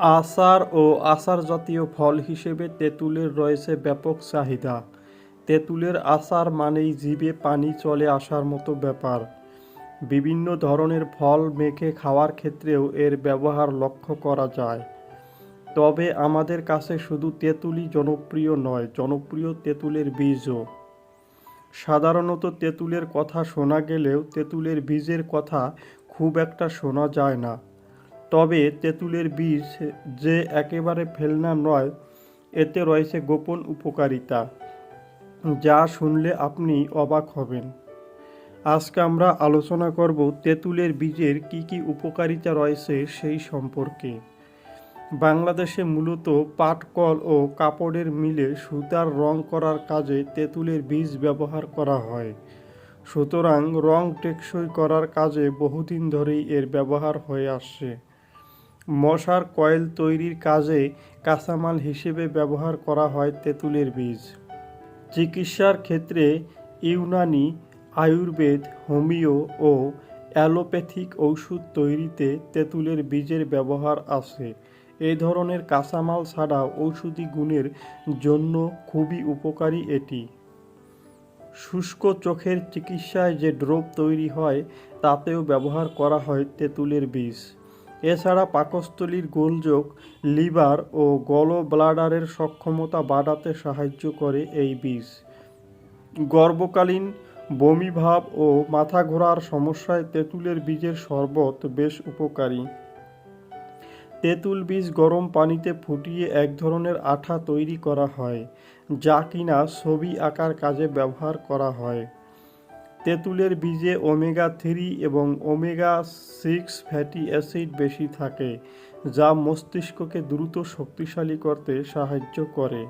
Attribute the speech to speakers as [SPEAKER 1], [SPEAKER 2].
[SPEAKER 1] আচার ও আচার জাতীয় ফল হিসেবে তেঁতুলের রয়েছে ব্যাপক চাহিদা। তেঁতুলের আচার মানেই জিভে পানি চলে আসার মতো ব্যাপার। বিভিন্ন ধরনের ফল মেখে খাওয়ার ক্ষেত্রেও এর ব্যবহার লক্ষ্য করা যায়। তবে আমাদের কাছে শুধু তেঁতুলই জনপ্রিয় নয়, জনপ্রিয় তেঁতুলের বীজও। সাধারণত তেঁতুলের কথা শোনা গেলেও তেঁতুলের বীজের কথা খুব একটা শোনা যায় না। তবে তেঁতুলের বীজ যে একেবারে ফেলনা নয়, এতে রয়েছে গোপন উপকারিতা, যা শুনলে আপনি অবাক হবেন। আজকে আমরা আলোচনা করব তেঁতুলের বীজের কি কি উপকারিতা রয়েছে সেই সম্পর্কে। বাংলাদেশে মূলত পাটকল ও কাপড়ের মিলে সুতার রং করার কাজে তেঁতুলের বীজ ব্যবহার করা হয়। সুতরাং রং টেকসই করার কাজে বহুদিন ধরেই এর ব্যবহার হয়ে আসছে। মশার কয়েল তৈরির কাজে কাঁচামাল হিসেবে ব্যবহার করা হয় তেঁতুলের বীজ। চিকিৎসার ক্ষেত্রে ইউনানি, আয়ুর্বেদ, হোমিও ও অ্যালোপ্যাথিক ঔষধ তৈরিতে তেঁতুলের বীজের ব্যবহার আছে। এই ধরনের কাঁচামাল ছাড়া ঔষধি গুণের জন্য খুবই উপকারী এটি। শুষ্ক চোখের চিকিৎসায় যে ড্রপ তৈরি হয়, তাতেও ব্যবহার করা হয় তেঁতুলের বীজ। এছাড়া পাকস্থলীর গোলযোগ, লিভার ও গল ব্লাডারের সক্ষমতা বাড়াতে সাহায্য করে এই বীজ গর্ভকালীন বমিভাব ও মাথা ঘোরার সমস্যায় তেঁতুলের বীজের শরবত বেশ উপকারী। তেঁতুল বীজ গরম পানিতে ফুটিয়ে এক ধরনের আঠা তৈরি করা হয়, যা কিনা ছবি আঁকার কাজে ব্যবহার করা হয়। তেঁতুলের বীজে ওমেগা থ্রি এবং ওমেগা সিক্স ফ্যাটি অ্যাসিড বেশি থাকে, যা মস্তিষ্ককে দ্রুত শক্তিশালী করতে সাহায্য করে।